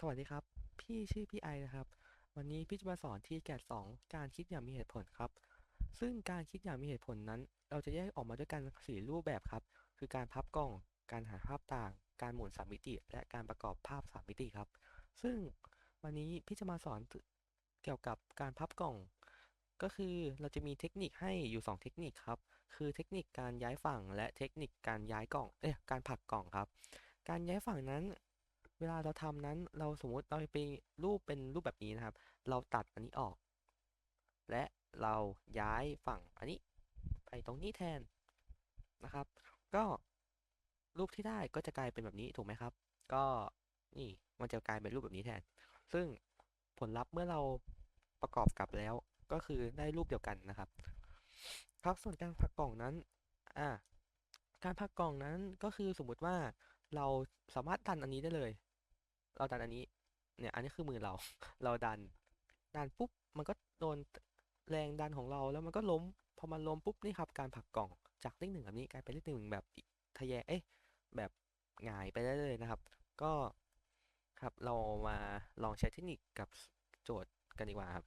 สวัสดีครับ พี่ชื่อพี่ไอนะครับ วันนี้พี่จะมาสอนที่แกดสองการคิดอย่างมีเหตุผลครับ ซึ่งการคิดอย่างมีเหตุผลนั้น เราจะแยกออกมาด้วยกันสี่รูปแบบครับ คือการพับกล่อง การหาภาพต่าง การหมุนสามมิติ และการประกอบภาพสามมิติครับ ซึ่งวันนี้พี่จะมาสอนเกี่ยวกับการพับกล่อง ก็คือเราจะมีเทคนิคให้อยู่ 2 เทคนิคครับ คือเทคนิคการย้ายฝั่งและเทคนิคการย้ายกล่อง เอ๊ะการผลักกล่องครับ การย้ายฝั่งนั้น เวลาเราทำนั้นเราสมมติเราไปรูปเป็นรูปแบบนี้นะครับ เราตัดอันนี้ออก และเราย้ายฝั่งอันนี้ไปตรงนี้แทนนะครับ ก็รูปที่ได้ก็จะกลายเป็นแบบนี้ถูกไหมครับ ก็นี่มันจะกลายเป็นรูปแบบนี้แทน ซึ่งผลลัพธ์เมื่อเราประกอบกับแล้วก็คือได้รูปเดียวกันนะครับครับส่วนการผักกล่องนั้นอ่าการผักกล่องนั้นก็คือสมมุติว่าเราสามารถดันอันนี้ได้เลย เราดันอันนี้ เนี่ย อันนี้คือมือเรา เราดัน ดันปุ๊บ มันก็โดนแรงดันของเราแล้วมันก็ล้ม พอมันล้มปุ๊บนี่ครับการผลักกล่องจากเลขหนึ่งแบบนี้กลายเป็นเลขหนึ่งแบบทะแยเอ๊ะแบบหงายไปได้เลยนะครับ ก็ครับเรามาลองใช้เทคนิคกับโจทย์กันดีกว่าครับ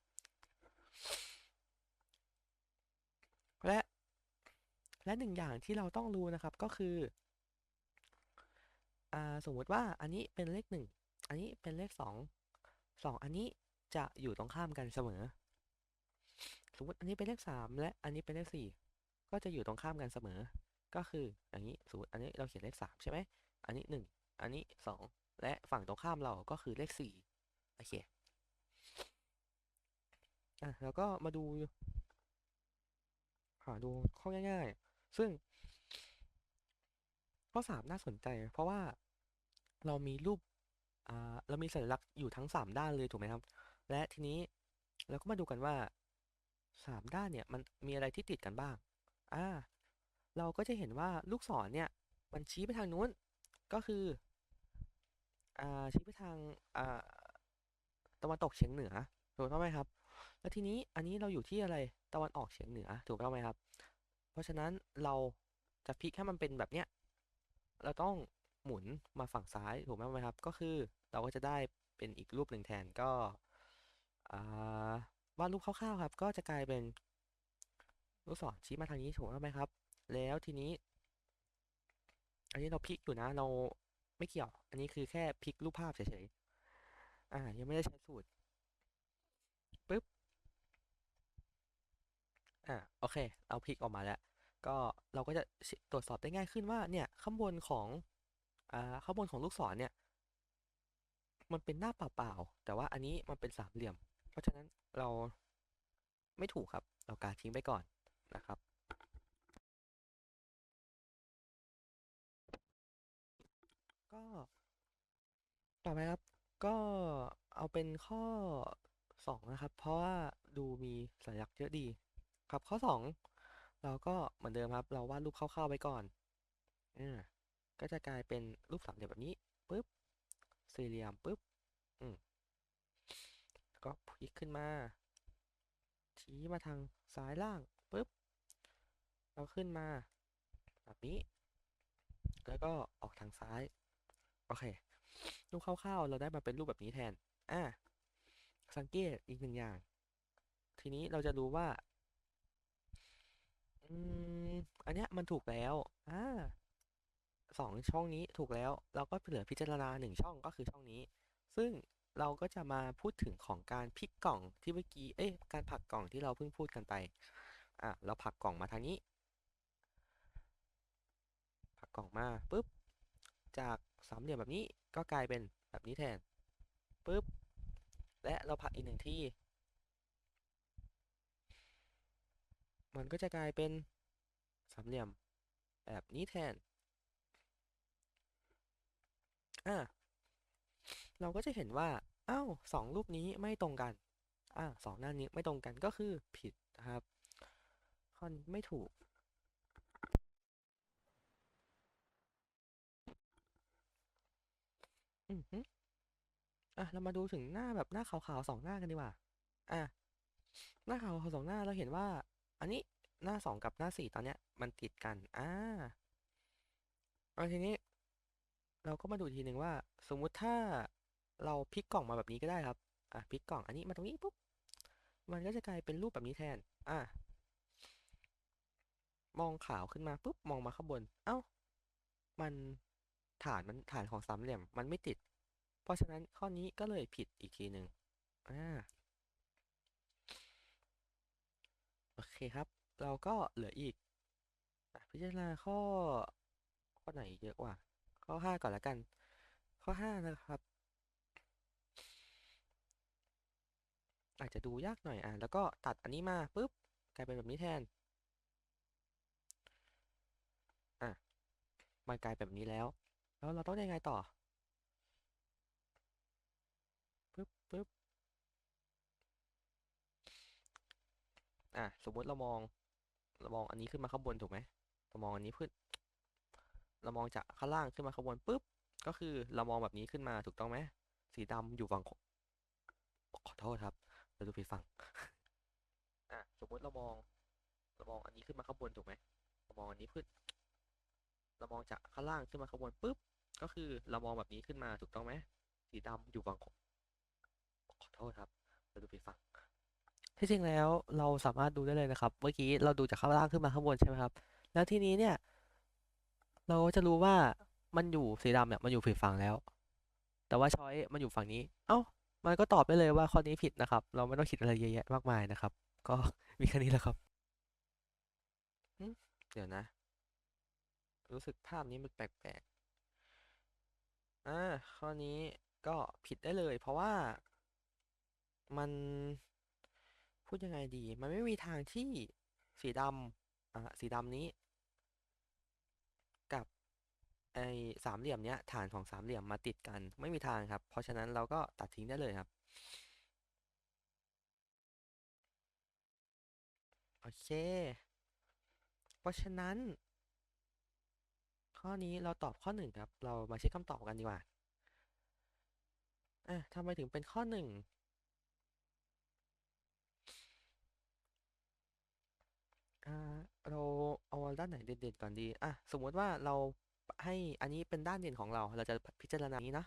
และและหนึ่งอย่างที่เราต้องรู้นะครับก็คือ อ่า สมมติว่าอันนี้เป็นเลขหนึ่ง อันนี้เป็นเลขสองสองอันนี้จะอยู่ตรงข้ามกันเสมอ สมมติอันนี้เป็นเลขสามและอันนี้เป็นเลขสี่ก็จะอยู่ตรงข้ามกันเสมอ ก็คืออย่างนี้สมมติอันนี้เราเขียนเลขสามใช่ไหมอันนี้หนึ่งอันนี้สองและฝั่งตรงข้ามเราก็คือเลขสี่โอเคอะแล้วก็มาดูหาดูข้อง่าย ๆ ซึ่งข้อ3น่าสนใจ เพราะว่าเรามีรูป เรามีสัญลักษณ์อยู่ทั้ง 3 ด้านเลยถูกไหมครับ และทีนี้เราก็มาดูกันว่า 3 ด้านเนี่ยมันมีอะไรที่ติดกันบ้างอ่าเราก็จะเห็นว่าลูกศรเนี่ยมันชี้ไปทางนู้นก็คืออ่าชี้ไปทางอ่าตะวันตกเฉียงเหนือถูกต้องไหมครับ แล้วทีนี้อันนี้เราอยู่ที่อะไรตะวันออกเฉียงเหนือถูกต้องไหมครับ เพราะฉะนั้นเราจะพลิกให้มันเป็นแบบเนี้ยเราต้อง หมุนมาฝั่งซ้ายถูกไหมครับ ก็คือเราก็จะได้เป็นอีกรูปหนึ่งแทนก็วาดรูปคร่าวๆครับ ก็จะกลายเป็นลูกศรชี้มาทางนี้ถูกไหมครับ แล้วทีนี้ อันนี้เราพลิกอยู่นะ เราไม่เกี่ยว อันนี้คือแค่พลิกรูปภาพเฉยๆอ่า ยังไม่ได้ใช้สูตรปึ๊บอ่าโอเค เอาพลิกออกมาแล้ว ก็เราก็จะตรวจสอบได้ง่ายขึ้นว่าเนี่ยข้างบนของ ข้างบนของลูกศรเนี่ย มันเป็นหน้าเปล่าๆแต่ว่าอันนี้มันเป็นสามเหลี่ยม เพราะฉะนั้นเราไม่ถูกครับ เราการทิ้งไปก่อนนะครับก็ต่อไปครับ ก็เอาเป็นข้อ 2 นะครับ เพราะว่าดูมีสัญลักษณ์เยอะดี ครับข้อ 2 เราก็เหมือนเดิมครับ เราวาดรูปคร่าวๆไว้ก่อนอ่า ก็จะกลายเป็นรูปสามเหลี่ยมแบบนี้ปุ๊บสี่เหลี่ยมปุ๊บอืมก็พลิกขึ้นมาชี้มาทางซ้ายล่างปุ๊บเราขึ้นมา แบบนี้ แล้วก็ออกทางซ้าย โอเค รูปคร่าวๆ เราได้มาเป็นรูปแบบนี้แทน อ่าสังเกตอีกหนึ่งอย่าง ทีนี้เราจะรู้ว่า อืม อันเนี้ยมันถูกแล้ว อ่า สองช่องนี้ถูกแล้ว เราก็เหลือพิจารณาหนึ่งช่องก็คือช่องนี้ ซึ่งเราก็จะมาพูดถึงของการพลิกกล่องที่เมื่อกี้ เอ๊ะการผักกล่องที่เราเพิ่งพูดกันไป อะ เราผักกล่องมาทางนี้ ผักกล่องมาปุ๊บ จากสามเหลี่ยมแบบนี้ก็กลายเป็นแบบนี้แทนปุ๊บ และเราผักอีกหนึ่งที่ มันก็จะกลายเป็นสามเหลี่ยมแบบนี้แทน อ่าเราก็จะเห็นว่าอ้าวสองรูปนี้ไม่ตรงกันอ่าสองหน้านี้ไม่ตรงกันก็คือผิดนะครับข้อนี้ไม่ถูก อือฮึอะเรามาดูถึงหน้าแบบหน้าขาวๆสองหน้ากันดีกว่าอะหน้าขาวๆสองหน้าเราเห็นว่า อันนี้หน้าสองกับหน้าสี่ตอนเนี้ยมันติดกันอ่าเอาทีนี้ เราก็มาดูทีหนึ่งว่า สมมุติถ้าเราพลิกกล่องมาแบบนี้ก็ได้ครับ อะพลิกกล่องอันนี้มาตรงนี้ปุ๊บ มันก็จะกลายเป็นรูปแบบนี้แทน อะ มองขาวขึ้นมาปุ๊บ มองมาข้างบน เอ้า มันฐานมันฐานของสามเหลี่ยมมันไม่ติด เพราะฉะนั้นข้อนี้ก็เลยผิดอีกทีหนึ่งอ่า โอเคครับ เราก็เหลืออีกพิจารณาข้อ ข้อไหนเยอะกว่า ข้อห้าก่อนละกัน ข้อห้านะครับ อาจจะดูยากหน่อยอะแล้วก็ตัดอันนี้มาปุ๊บกลายเป็นแบบนี้แทนอะมันกลายแบบนี้แล้ว แล้วเราต้องยังไงต่อปึ๊บปึ๊บอะสมมติเรามองเรามองอันนี้ขึ้นมาข้างบนถูกไหมเรามองอันนี้ขึ้น เรามองจากข้างล่างขึ้นมาข้างบนปุ๊บ ก็คือเรามองแบบนี้ขึ้นมาถูกต้องไหมสีดำอยู่ฝั่งขอโทษครับเราดูผิดฝั่งอะสมมติเรามองเรามองอันนี้ขึ้นมาข้างบนถูกไหมเรามองอันนี้ขึ้นเรามองจากข้างล่างขึ้นมาข้างบนปุ๊บ ก็คือเรามองแบบนี้ขึ้นมาถูกต้องไหมสีดำอยู่ฝั่งขขอโทษครับเราดูผิดฝั่งที่จริงแล้วเราสามารถดูได้เลยนะครับ เมื่อกี้เราดูจากข้างล่างขึ้นมาข้างบนใช่ไหมครับ แล้วทีนี้เนี่ย เราจะรู้ว่ามันอยู่สีดำเนี่ยมันอยู่ผิดฝั่งแล้ว แต่ว่าช้อยมันอยู่ฝั่งนี้ เอ้า มันก็ตอบได้เลยว่าข้อนี้ผิดนะครับ เราไม่ต้องคิดอะไรเยอะแยะมากมายนะครับ ก็มีแค่นี้แหละครับเดี๋ยวนะ รู้สึกภาพนี้มันแปลกๆอ่าข้อนี้ก็ผิดได้เลย เพราะว่ามันพูดยังไงดี มันไม่มีทางที่สีดำอ่าสีดำนี้ ไอ้สามเหลี่ยมเนี้ยฐานของสามเหลี่ยมมาติดกันไม่มีทางครับ เพราะฉะนั้นเราก็ตัดทิ้งได้เลยครับ โอเค เพราะฉะนั้น ข้อนี้เราตอบข้อหนึ่งครับ เรามาเช็คคำตอบกันดีกว่าอะทำไมถึงเป็นข้อหนึ่งเราเอาด้านไหนเด่นๆก่อนดี อะ สมมติว่าเรา ให้อันนี้เป็นด้านเด่นของเรา เราจะพิจารณานี้นะ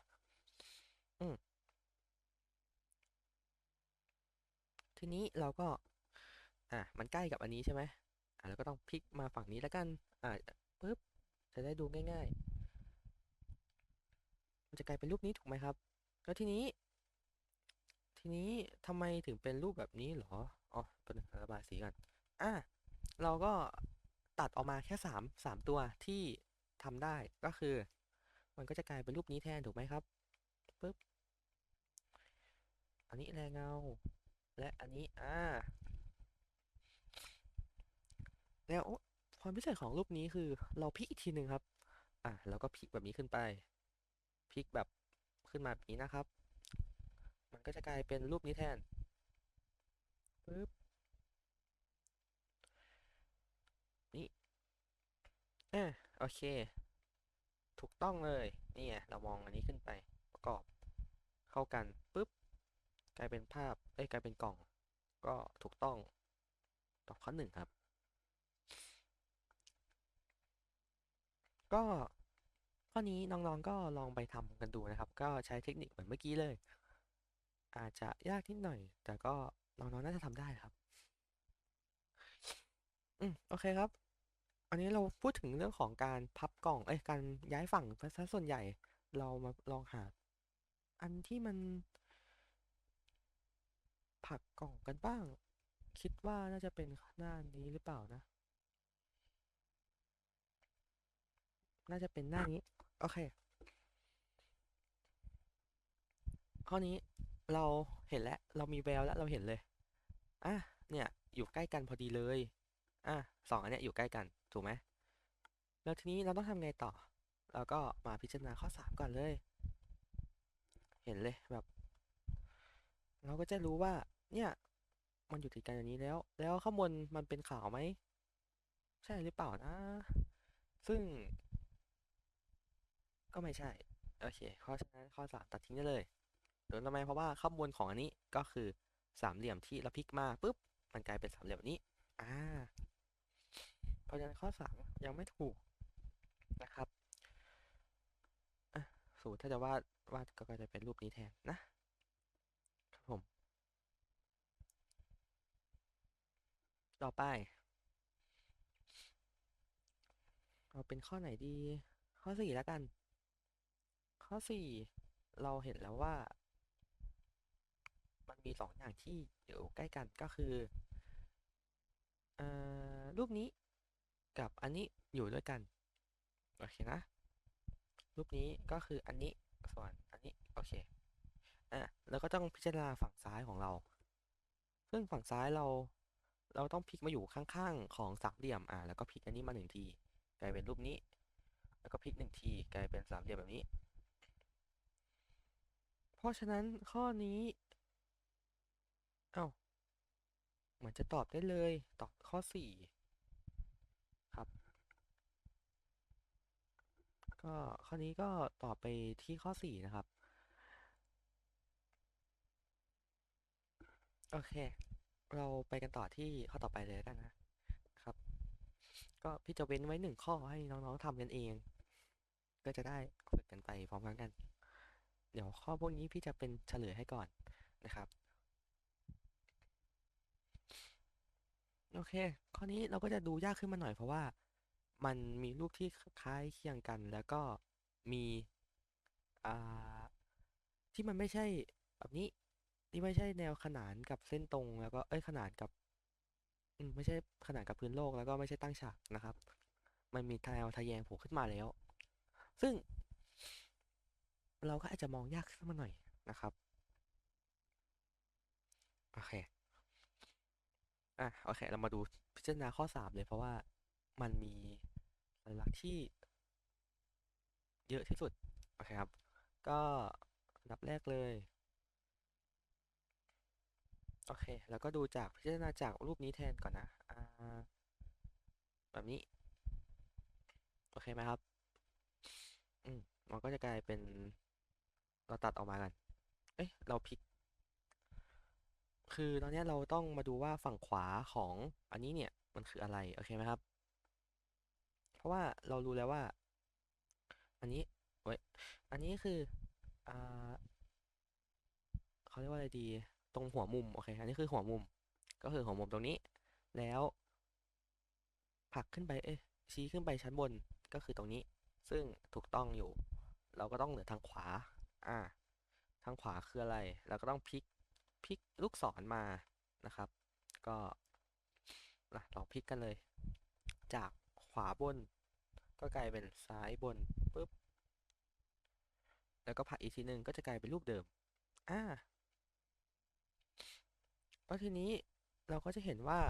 อืมทีนี้เราก็ อะมันใกล้กับอันนี้ใช่ไหมอะเราก็ต้องพลิกมาฝั่งนี้แล้วกัน อะปึ๊บ จะได้ดูง่ายๆ มันจะกลายเป็นรูปนี้ถูกไหมครับ แล้วทีนี้ ทีนี้ทำไมถึงเป็นรูปแบบนี้หรอ อ๋อเป็นระบายสีก่อนอะเราก็ตัดออกมาแค่สามสามตัวที่ ทำได้ก็คือ มันก็จะกลายเป็นรูปนี้แทนถูกไหมครับปึ๊บอันนี้แรงเงา และอันนี้อ่าแล้วความพิเศษของรูปนี้คือ เราพลิกอีกทีหนึ่งครับ อะแล้วก็พลิกแบบนี้ขึ้นไปพลิกแบบขึ้นมาแบบนี้นะครับ มันก็จะกลายเป็นรูปนี้แทนปึ๊บนี่อะ โอเค ถูกต้องเลยนี่ไงเรามองอันนี้ขึ้นไปประกอบ เข้ากันปุ๊บกลายเป็นภาพเอ้ยกลายเป็นกล่อง ก็ถูกต้องตอบข้อหนึ่งครับ ก็ข้อนี้น้องๆก็ลองไปทำกันดูนะครับ ก็ใช้เทคนิคเหมือนเมื่อกี้เลย อาจจะยากนิดหน่อย แต่ก็น้องๆน่าจะทำได้ครับ อืมโอเคครับ อันนี้เราพูดถึงเรื่องของการพับกล่อง เอ้ย การย้ายฝั่งซะส่วนใหญ่ เรามาลองหา อันที่มัน ผักกล่องกันบ้าง คิดว่าน่าจะเป็นหน้านี้หรือเปล่านะ น่าจะเป็นหน้านี้ โอเค ข้อนี้เราเห็นแล้ว เรามีแววแล้วเราเห็นเลย อะ เนี่ย อยู่ใกล้กันพอดีเลย อะสองอันเนี้ยอยู่ใกล้กัน ถูกไหมแล้วทีนี้เราต้องทำไงต่อ เราก็มาพิจารณาข้อสามก่อนเลย เห็นเลยแบบ เราก็จะรู้ว่า เนี่ย มันอยู่ติดกันอย่างนี้แล้ว แล้วข้างบนมันเป็นขาวไหม ใช่หรือเปล่านะ ซึ่ง ก็ไม่ใช่ โอเคข้อฉะนั้นข้อสามตัดทิ้งได้เลยโดยทำไมเพราะว่าข้างบนของอันนี้ก็คือสามเหลี่ยมที่เราพลิกมาปุ๊บ มันกลายเป็นสามเหลี่ยมนี้ อ่า เพราะฉะนั้นข้อสามยังไม่ถูกนะครับสมมติถ้าจะวาดวาดก็จะเป็นรูปนี้แทนนะครับผม ต่อไป เราเป็นข้อไหนดี ข้อสี่แล้วกัน ข้อสี่เราเห็นแล้วว่า มันมีสองอย่างที่อยู่ใกล้กันก็คืออรูปนี้ กับอันนี้อยู่ด้วยกัน โอเคนะ รูปนี้ก็คืออันนี้ส่วนอันนี้ โอเค อะ แล้วก็ต้องพิจารณาฝั่งซ้ายของเรา ซึ่งฝั่งซ้ายเรา เราต้องพลิกมาอยู่ข้างๆ ของสามเหลี่ยม อะ แล้วก็พลิกอันนี้มาหนึ่งที กลายเป็นรูปนี้ แล้วก็พลิกหนึ่งที กลายเป็นสามเหลี่ยมแบบนี้ เพราะฉะนั้นข้อนี้ เอ้า เหมือนจะตอบได้เลย ตอบข้อสี่ครับ ก็ข้อนี้ก็ต่อไปที่ข้อสี่นะครับ โอเค เราไปกันต่อที่ข้อต่อไปเลยกันนะครับ ก็พี่จะเว้นไว้หนึ่งข้อให้น้องๆทำกันเอง ก็จะได้ฝึกกันไปพร้อมกันเดี๋ยวข้อพวกนี้พี่จะเป็นเฉลยให้ก่อนนะครับ โอเค ข้อนี้เราก็จะดูยากขึ้นมาหน่อยเพราะว่า มันมีรูปที่คล้ายเคียงกัน แล้วก็มีอ่าที่มันไม่ใช่แบบนี้ที่ไม่ใช่แนวขนานกับเส้นตรง แล้วก็เอ้ยขนานกับอืมไม่ใช่ขนานกับพื้นโลกแล้วก็ไม่ใช่ตั้งฉากนะครับ มันมีแนวทะแยงโผล่ขึ้นมาแล้ว ซึ่ง เราก็อาจจะมองยากขึ้นมาหน่อยนะครับโอเคอะโอเค เรามาดูพิจารณาข้อ3เลยเพราะว่ามันมี สัญลักษณ์ที่เยอะที่สุด โอเคครับ ก็อันดับแรกเลย โอเค แล้วก็ดูจากพิจารณาจากรูปนี้แทนก่อนนะแบบนี้ โอเคไหมครับ อืม มันก็จะกลายเป็น เราตัดออกมากัน เอ๊ะเราพลิก คือตอนนี้เราต้องมาดูว่าฝั่งขวาของอันนี้เนี่ย มันคืออะไร โอเคไหมครับ ราะว่าเรารู้แล้วว่า อันนี้เว้ยอันนี้คืออ่าเขาเรียกว่าอะไรดี ตรงหัวมุม โอเค อันนี้คือหัวมุม ก็คือหัวมุมตรงนี้ แล้วผลักขึ้นไป เอ๊ะชี้ขึ้นไปชั้นบน ก็คือตรงนี้ ซึ่งถูกต้องอยู่ เราก็ต้องเหลือทางขวา อ่า ทางขวาคืออะไร เราก็ต้องพลิก พลิกลูกศรมา นะครับ ก็ลองพลิกกันเลย จาก ขวาบน ก็กลายเป็นซ้ายบนปุ๊บ แล้วก็ผักอีกทีหนึ่งก็จะกลายเป็นรูปเดิม อ่าแล้วทีนี้เราก็จะเห็นว่า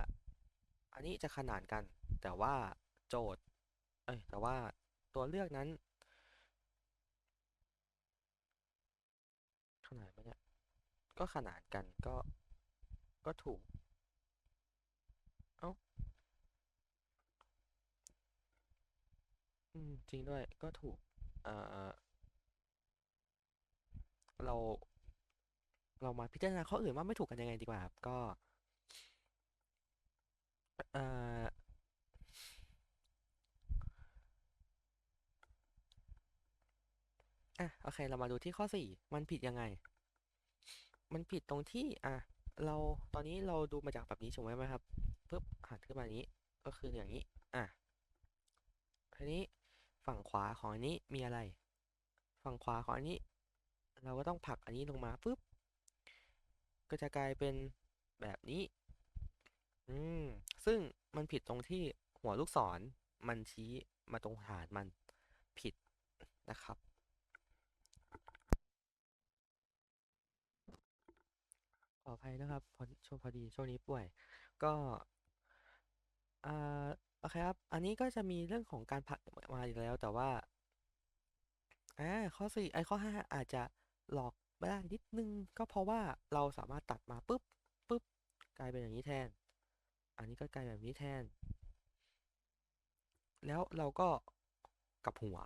อันนี้จะขนานกัน แต่ว่าโจทย์ เอ้ย แต่ว่าตัวเลือกนั้นขนานไหมเนี่ย ก็ขนานกันก็ ก็ถูก เอ้า อืมจริงด้วยก็ถูกเอ่อเราเรามาพิจารณาข้ออื่นว่าไม่ถูกกันยังไงดีกว่าครับก็เอ่ออะโอเค เรามาดูที่ข้อ4มันผิดยังไง มันผิดตรงที่ อะเราตอนนี้เราดูมาจากแบบนี้ถูกไหมครับปุ๊บหันขึ้นมาอย่างนี้ ก็คืออย่างนี้ อะทีนี้ ฝั่งขวาของอันนี้มีอะไร ฝั่งขวาของอันนี้ เราก็ต้องผลักอันนี้ลงมาปุ๊บ ก็จะกลายเป็นแบบนี้ อืม ซึ่งมันผิดตรงที่หัวลูกศรมันชี้มาตรงฐานมันผิดนะครับ ขออภัยนะครับพอช่วงพอดีช่วงนี้ป่วย ก็ อ่า โอเคครับ อันนี้ก็จะมีเรื่องของการผักมาอีกแล้วแต่ว่าอ่าข้อสี่ไอ้ข้อห้าอาจจะหลอกไม่ได้นิดนึง ก็เพราะว่าเราสามารถตัดมาปุ๊บปุ๊บกลายเป็นอย่างนี้แทน อันนี้ก็กลายแบบนี้แทน แล้วเราก็กลับหัว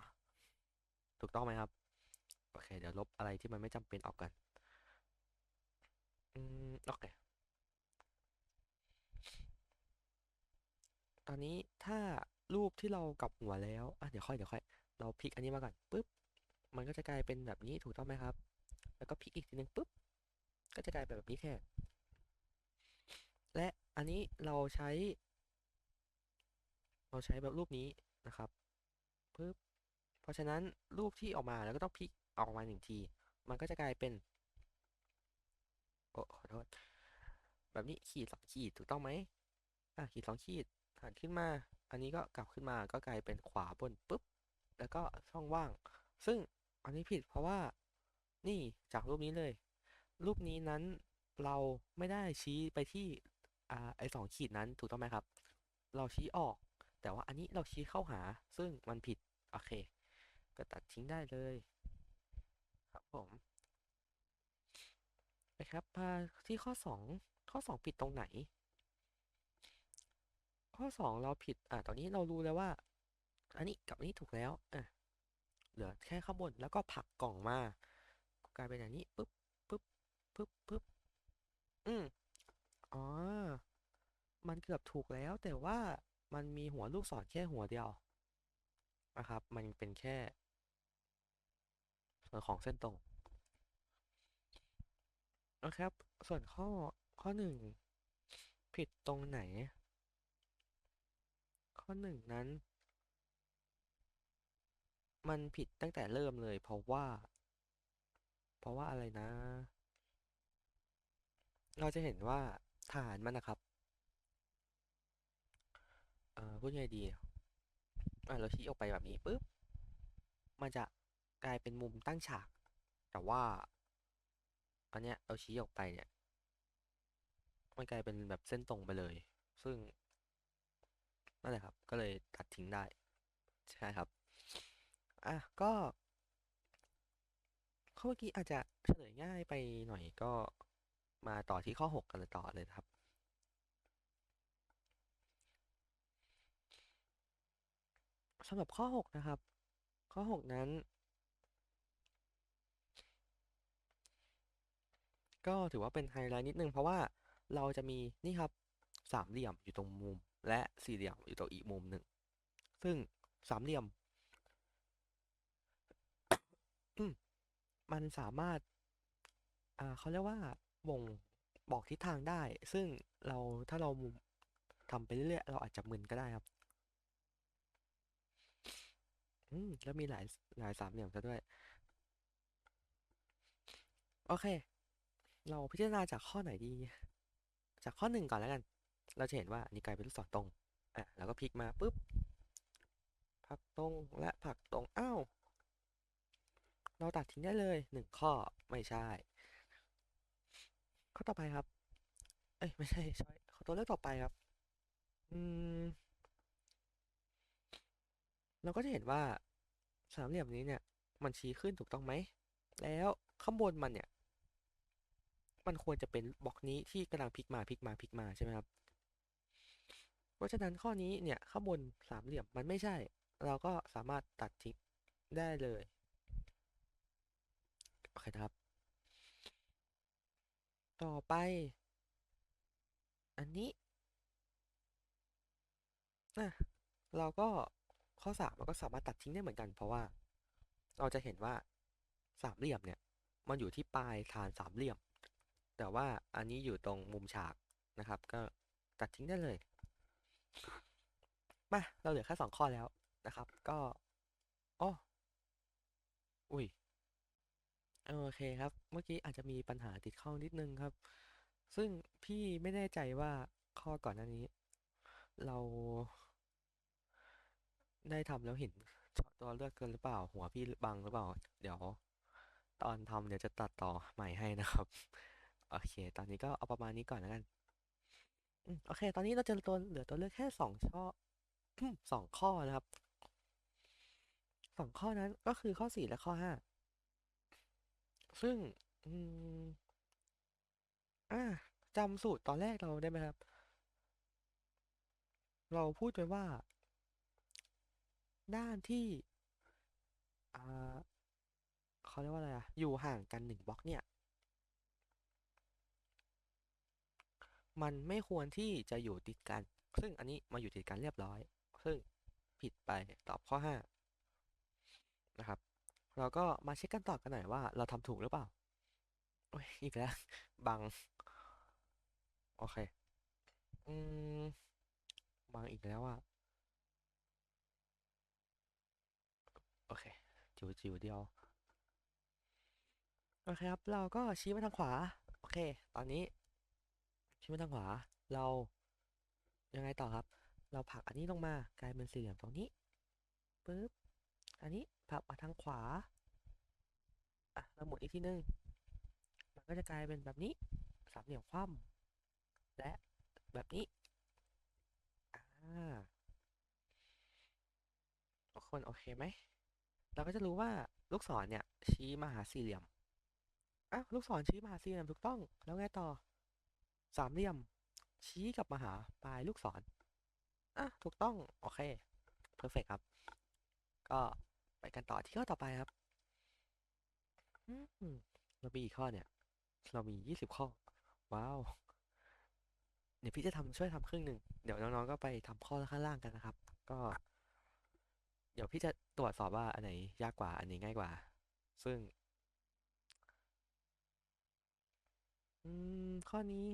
ถูกต้องไหมครับ โอเค เดี๋ยวลบอะไรที่มันไม่จำเป็นออกกัน อืม โอเค ตอนนี้ถ้ารูปที่เรากลับหัวแล้วอะเดี๋ยวค่อยเดี๋ยวค่อย เราพลิกอันนี้มาก่อนปุ๊บ มันก็จะกลายเป็นแบบนี้ถูกต้องไหมครับ แล้วก็พลิกอีกทีนึงปุ๊บ ก็จะกลายเป็นแบบนี้แทนและอันนี้เราใช้ เราใช้แบบรูปนี้นะครับปึ๊บ เพราะฉะนั้นรูปที่ออกมาแล้วก็ต้องพลิกออกมาหนึ่งที มันก็จะกลายเป็น โอ้ขอโทษ แบบนี้ขีดสองขีดถูกต้องไหมอะขีดสองขีด หันขึ้นมา อันนี้ก็กลับขึ้นมาก็กลายเป็นขวาบนปุ๊บ แล้วก็ช่องว่าง ซึ่งอันนี้ผิดเพราะว่า นี่จากรูปนี้เลย รูปนี้นั้นเราไม่ได้ชี้ไปที่อ่าไอสองขีดนั้นถูกต้องไหมครับ เราชี้ออก แต่ว่าอันนี้เราชี้เข้าหา ซึ่งมันผิด โอเค ก็ตัดทิ้งได้เลย ครับผมนะครับมาที่ข้อ 2 ข้อ2ผิดตรงไหน ข้อ 2 เราผิด อะตอนนี้เรารู้แล้วว่า อันนี้กับอันนี้ถูกแล้วอะเหลือแค่ข้างบนแล้วก็ผลักกล่องมา กลายเป็นอย่างนี้ปึ๊บปึ๊บปึ๊บปึ๊บอืมอ๋อ มันเกือบถูกแล้วแต่ว่ามันมีหัวลูกศรแค่หัวเดียวนะครับ มันเป็นแค่ส่วนของเส้นตรงนะครับ ส่วนข้อข้อหนึ่งผิดตรงไหน ข้อหนึ่งนั้น มันผิดตั้งแต่เริ่มเลย เพราะว่า เพราะว่าอะไรนะ เราจะเห็นว่าฐานมันนะครับ เอ่อพูดไงดีอะเราชี้ออกไปแบบนี้ปุ๊บ มันจะกลายเป็นมุมตั้งฉาก แต่ว่า อันเนี้ยเราชี้ออกไปเนี่ย มันกลายเป็นแบบเส้นตรงไปเลย ซึ่ง นั่นแหละครับ ก็เลยตัดทิ้งได้ ใช่ครับ อะ ก็ข้อเมื่อกี้อาจจะเฉลยง่ายไปหน่อยก็มาต่อที่ข้อ 6 กันเลยต่อเลยครับ สำหรับข้อ 6 นะครับ ข้อ 6 นั้น ก็ถือว่าเป็นไฮไลท์นิดนึงเพราะว่าเราจะมีนี่ครับสามเหลี่ยมอยู่ตรงมุม และสี่เหลี่ยมอยู่ตรงอีกมุมหนึ่ง ซึ่งสามเหลี่ยม มันสามารถ อ่าเขาเรียกว่าบ่งบอกทิศทางได้ ซึ่งเราถ้าเราทำไปเรื่อยๆ เราอาจจะมึนก็ได้ครับ อืมแล้วมีหลายหลายสามเหลี่ยมซะด้วย โอเค เราพิจารณาจากข้อไหนดี จากข้อหนึ่งก่อนแล้วกัน เราจะเห็นว่านนี้กลายเป็นลูกศรตรง อะ แล้วก็พลิกมาปุ๊บ ผักตรงและผักตรง อ้าว เราตัดทิ้งได้เลยหนึ่งข้อ ไม่ใช่ ข้อต่อไปครับ เอ้ย ไม่ใช่ใช่ขอตัวเลือกต่อไปครับ อืม เราก็จะเห็นว่าสามเหลี่ยมนี้เนี่ย มันชี้ขึ้นถูกต้องไหม แล้วข้างบนมันเนี่ย มันควรจะเป็นบล็อกนี้ที่กำลังพลิกมาพลิกมาพลิกมาใช่ไหมครับ เพราะฉะนั้นข้อนี้เนี่ยข้างบนสามเหลี่ยมมันไม่ใช่ เราก็สามารถตัดทิ้งได้เลยโอเคนะครับ ต่อไป อันนี้อะเราก็ข้อสามเราก็สามารถตัดทิ้งได้เหมือนกัน เพราะว่า เราจะเห็นว่าสามเหลี่ยมเนี่ย มันอยู่ที่ปลายฐานสามเหลี่ยม แต่ว่าอันนี้อยู่ตรงมุมฉากนะครับ ก็ตัดทิ้งได้เลย มาเราเหลือแค่สองข้อแล้วนะครับ ก็อ๋ออุ้ยโอเคครับ เมื่อกี้อาจจะมีปัญหาติดข้องนิดนึงครับ ซึ่งพี่ไม่แน่ใจว่าข้อก่อนหน้านี้ เรา ได้ทำแล้วเห็นตัวเลือกเกินหรือเปล่า หัวพี่บังหรือเปล่า เดี๋ยว ตอนทำเดี๋ยวจะตัดต่อใหม่ให้นะครับ โอเค ตอนนี้ก็เอาประมาณนี้ก่อนแล้วกัน โอเค ตอนนี้เราจะตัวเหลือตัวเลือกแค่สองช่อสองข้อนะครับสองข้อนั้นก็คือข้อสี่และข้อห้าซึ่งอ่าจำสูตรตอนแรกเราได้ไหมครับ เราพูดไว้ว่า ด้านที่อ่าเขาเรียกว่าอะไรอะอยู่ห่างกันหนึ่งบล็อกเนี่ย มันไม่ควรที่จะอยู่ติดกัน ซึ่งอันนี้มาอยู่ติดกันเรียบร้อย ซึ่งผิดไปตอบข้อ 5 นะครับ เราก็มาเช็คกันต่อกันหน่อยว่าเราทำถูกหรือเปล่าโอ้ยอีกแล้ว บัง โอเค อืม บังอีกแล้วอะโอเค จิ๋วจิ๋วเดียว โอเคครับ เราก็ชี้ไปทางขวา โอเค ตอนนี้ ชี้ไปทางขวา เรายังไงต่อครับ เราผลักอันนี้ลงมากลายเป็นสี่เหลี่ยมตรงนี้ปึ๊บอันนี้ผลักมาทางขวาอะเราหมุนอีกทีนึงมันก็จะกลายเป็นแบบนี้สามเหลี่ยมคว่ำและแบบนี้อ่าทุกคนโอเคไหมเราก็จะรู้ว่าลูกศรเนี่ยชี้มาหาสี่เหลี่ยมอ้าวลูกศรชี้มาหาสี่เหลี่ยมถูกต้อง แล้วไงต่อ สามเหลี่ยม ชี้กลับมาหาปลายลูกศรอะถูกต้อง โอเคเพอร์เฟกครับ ก็ไปกันต่อที่ข้อต่อไปครับเรามีกี่ข้อเนี่ย เรามียี่สิบข้อ ว้าว เดี๋ยวพี่จะทำช่วยทำครึ่งหนึ่ง เดี๋ยวน้องๆก็ไปทำข้อข้างล่างกันนะครับ ก็ เดี๋ยวพี่จะตรวจสอบว่าอันไหนยากกว่า อันไหนง่ายกว่า ซึ่ง อืม ข้อนี้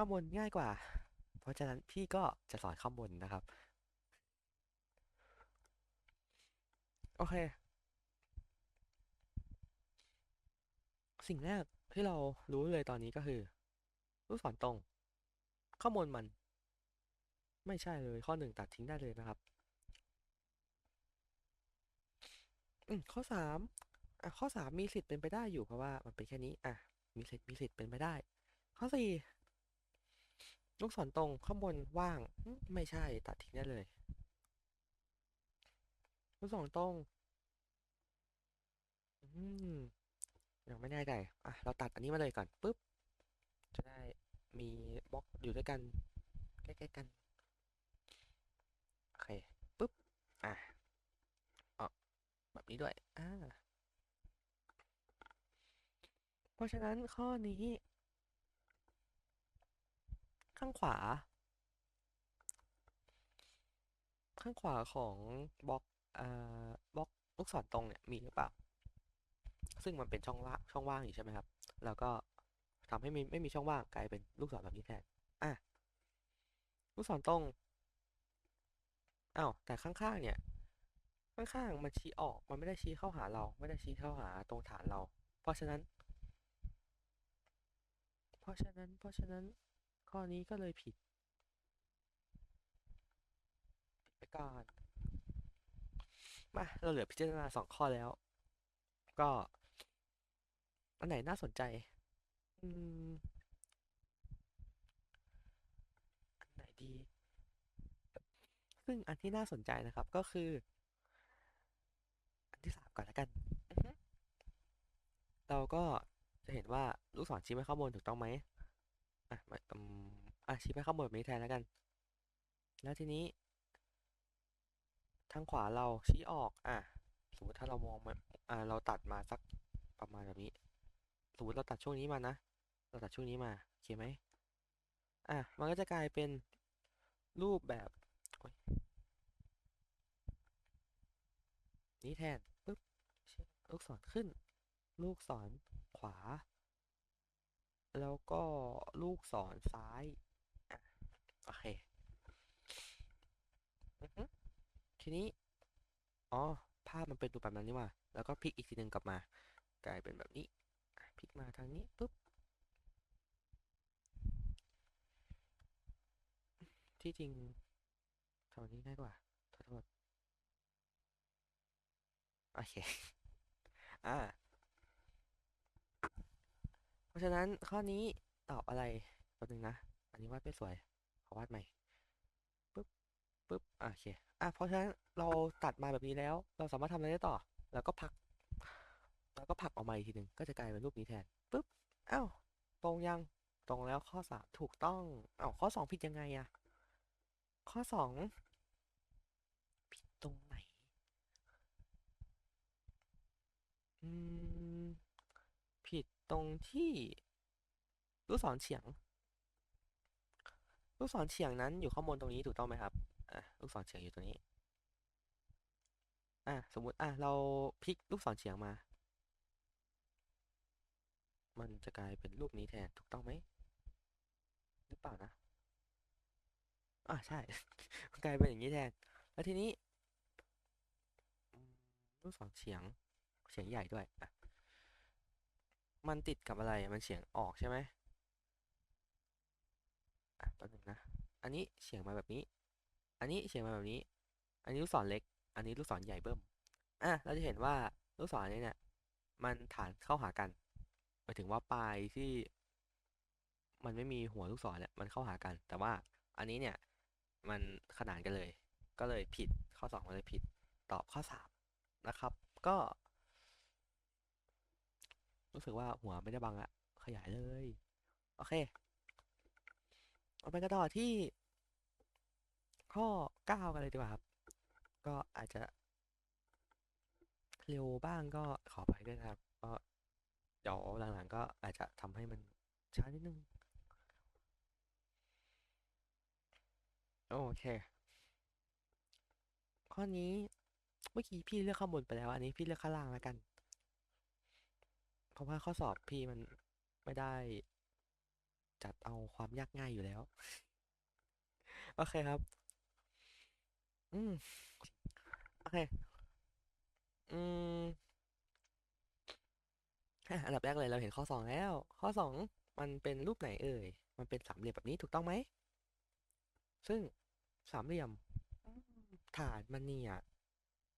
ข้างบนง่ายกว่า เพราะฉะนั้นพี่ก็จะสอนข้างบนนะครับ โอเค สิ่งแรกที่เรารู้เลยตอนนี้ก็คือ ลูกศรตรง ข้อมูลมัน ไม่ใช่เลยข้อหนึ่งตัดทิ้งได้เลยนะครับอืมข้อสามอะข้อสามมีสิทธิ์เป็นไปได้อยู่เพราะว่ามันเป็นแค่นี้ อะ มีสิทธิ์มีสิทธิ์เป็นไปได้ ข้อสี่ ลูกศรตรงข้างบนว่าง ไม่ใช่ตัดทิ้งได้เลย ลูกศรตรงอืมยังไม่แน่ใจอะเราตัดอันนี้มาเลยก่อนปุ๊บ จะได้มีบล็อกอยู่ด้วยกันใกล้ๆกัน โอเคปุ๊บ อะออแบบนี้ด้วย อ่า เพราะฉะนั้นข้อนี้ ข้างขวา ข้างขวาของบล็อกอ่าบล็อกลูกศรตรงเนี่ยมีหรือเปล่า ซึ่งมันเป็นช่องว่างช่องว่างอยู่ใช่ไหมครับ แล้วก็ทำให้มีไม่มีช่องว่างกลายเป็นลูกศรแบบนี้แทนอะลูกศรตรงอ้าวแต่ข้างๆเนี่ย ข้างๆมันชี้ออกมันไม่ได้ชี้เข้าหาเรา ไม่ได้ชี้เข้าหาตรงฐานเรา เพราะฉะนั้น เพราะฉะนั้นเพราะฉะนั้น ข้อนี้ก็เลยผิดผิด ไปก่อน มา เราเหลือพิจารณาสองข้อแล้ว ก็ อันไหนน่าสนใจ อืม อันไหนดี ซึ่งอันที่น่าสนใจนะครับ ก็คือ อันที่สามก่อนแล้วกันอือฮึเราก็จะเห็นว่าลูกศรชี้ไปข้างบนถูกต้องไหม อะมาอืมอะชี้ไปข้างบนแบบนี้แทนแล้วกัน แล้วทีนี้ ทางขวาเราชี้ออก อะ สมมติถ้าเรามองมาอ่า เราตัดมาสักประมาณแบบนี้ สมมติเราตัดช่วงนี้มานะ เราตัดช่วงนี้มาโอเคไหมอะ มันก็จะกลายเป็นรูปแบบนี้แทนปึ๊บลูกศรขึ้น ลูกศรขวา แล้วก็ลูกศรซ้ายโอเคทีนี้ อ๋อ ภาพมันเป็นตัวแบบนั้นนี่ว่า แล้วก็พลิกอีกทีหนึ่งกลับมา กลายเป็นแบบนี้ พลิกมาทางนี้ปุ๊บ ที่จริงทำอันนี้ง่ายกว่าขอโทษโอเค อ่า ราะฉะนั้นข้อนี้ตอบอะไรแป๊บนึงนะ อันนี้วาดไม่สวยขอวาดใหม่ปึ๊บปึ๊บโอเคอะเพราะฉะนั้นเราตัดมาแบบนี้แล้ว เราสามารถทำอะไรได้ต่อ แล้วก็ผลัก แล้วก็ผักออกมาอีกทีหนึ่งก็จะกลายเป็นรูปนี้แทนปึ๊บอ้าวตรงยังตรงแล้วข้อสามถูกต้องอ้าวข้อสองผิดยังไงอะข้อสองผิดตรงไหน อืม ตรงที่ลูกศรเฉียง ลูกศรเฉียงนั้นอยู่ข้างบนตรงนี้ถูกต้องไหมครับอะลูกศรเฉียงอยู่ตรงนี้อะสมมุติอะเราพลิกลูกศรเฉียงมา มันจะกลายเป็นรูปนี้แทนถูกต้องไหมหรือเปล่านะอะใช่ มันกลายเป็นอย่างนี้แทน แล้วทีนี้ลูกศรเฉียงเฉียงใหญ่ด้วยอะ มันติดกับอะไรมันเฉียงออกใช่ไหมอะแป๊บนึงนะ อันนี้เฉียงมาแบบนี้ อันนี้เฉียงมาแบบนี้ อันนี้ลูกศรเล็ก อันนี้ลูกศรใหญ่เบิ่มอะเราจะเห็นว่าลูกศรนี้เนี่ย มันฐานเข้าหากันหมายถึงว่าปลายที่มันไม่มีหัวลูกศรเนี่ยมันเข้าหากัน แต่ว่าอันนี้เนี่ยมันขนานกันเลย ก็เลยผิดข้อสองมันเลยผิดตอบข้อสามนะครับ ก็ รู้สึกว่าหัวไม่ได้บังอะขยายเลย โอเคเอาไปกันต่อที่ ข้อเก้ากันเลยดีกว่าครับ ก็อาจจะ เร็วบ้างก็ขอไปด้วยนะครับ ก็เดี๋ยวหลังๆก็อาจจะทำให้มันช้านิดนึง โอเค ข้อนี้เมื่อกี้พี่เลือกข้างบนไปแล้ว อันนี้พี่เลือกข้างล่างแล้วกัน เพราะว่าข้อสอบพี่มันไม่ได้ จัดเอาความยากง่ายอยู่แล้ว โอเคครับ อืม โอเค อืมอะอันดับแรกเลยเราเห็นข้อสองแล้ว ข้อสองมันเป็นรูปไหนเอ่ย มันเป็นสามเหลี่ยมแบบนี้ถูกต้องไหม ซึ่งสามเหลี่ยมอืมฐานมันเนี่ย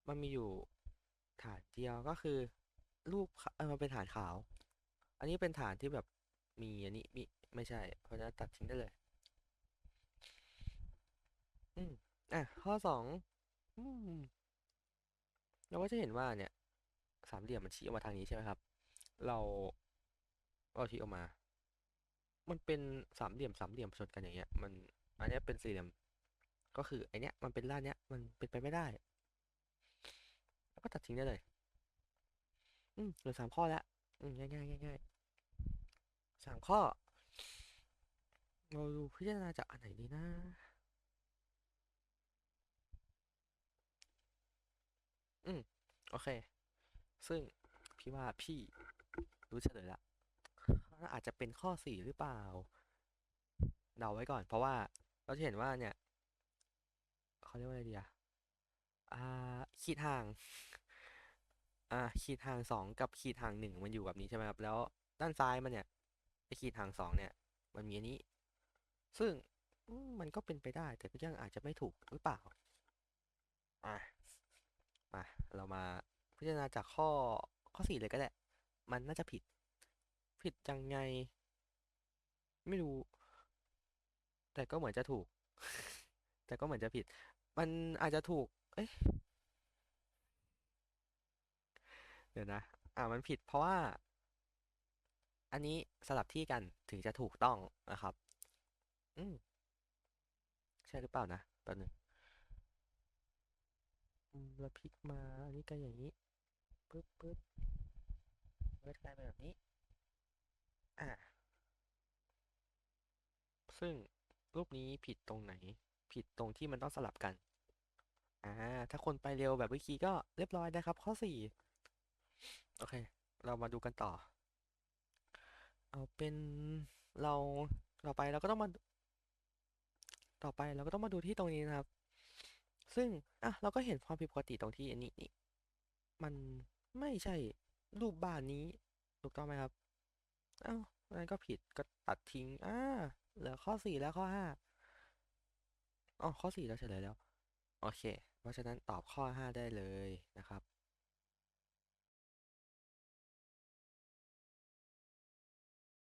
มันมีอยู่ฐานเดียวก็คือ รูปเออมันเป็นฐานขาว อันนี้เป็นฐานที่แบบมีอันนี้มีไม่ใช่ เพราะฉะนั้นตัดทิ้งได้เลย อืมอะข้อสองอืมเราก็จะเห็นว่าเนี่ย สามเหลี่ยมมันชี้ออกมาทางนี้ใช่ไหมครับ เราเราชี้ออกมา มันเป็นสามเหลี่ยมสามเหลี่ยมชนกันอย่างเงี้ย มันอันเนี้ยเป็นสี่เหลี่ยม ก็คือไอเนี้ยมันเป็นด้านเนี้ย มันเป็นไปไม่ได้ แล้วก็ตัดทิ้งได้เลย อืมเหลือสามข้อแล้วอืมง่ายง่ายง่ายง่ายสามข้อ เราดูพิจารณาจากอันไหนดีนะอืมโอเค ซึ่งพี่ว่าพี่รู้เฉลยละอาจจะเป็นข้อสี่หรือเปล่า เดาไว้ก่อน เพราะว่าเราจะเห็นว่าเนี่ยเขาเรียกว่าอะไรดีอะอ่าขีดห่าง อ่าขีดห่างสองกับขีดห่างหนึ่งมันอยู่แบบนี้ใช่ไหมครับ แล้วด้านซ้ายมันเนี่ยไอขีดห่างสองเนี่ย มันมีอันนี้ ซึ่งมันก็เป็นไปได้ แต่ก็ยังอาจจะไม่ถูกหรือเปล่า อะมาเรามาพิจารณาจากข้อข้อสี่เลยก็ได้ มันน่าจะผิด ผิดยังไง ไม่รู้ แต่ก็เหมือนจะถูก แต่ก็เหมือนจะผิด มันอาจจะถูก เอ๊ะ เดี๋ยวนะ อ่ามันผิดเพราะว่า อันนี้สลับที่กันถึงจะถูกต้องนะครับ อืมใช่หรือเปล่านะแป๊บนึงอืมแล้วพลิกมา อันนี้ก็อย่างนี้ปึ๊บปึ๊บมันก็จะกลายเป็นแบบนี้ อ่าซึ่งรูปนี้ผิดตรงไหน ผิดตรงที่มันต้องสลับกัน อ่า ถ้าคนไปเร็วแบบเมื่อกี้ก็เรียบร้อยนะครับ ข้อสี่ โอเค เรามาดูกันต่อ เอาเป็นเราต่อไปเราก็ต้องมา ต่อไปเราก็ต้องมาดูที่ตรงนี้นะครับ ซึ่งอะเราก็เห็นความผิดปกติตรงที่อันนี้นี่มันไม่ใช่รูปบ้านนี้ถูกต้องไหมครับเอ้านั้นก็ผิดก็ตัดทิ้งอ่าเหลือข้อสี่และข้อห้าอ๋อข้อสี่เราเฉลยแล้ว โอเค เพราะฉะนั้นตอบข้อห้าได้เลยนะครับ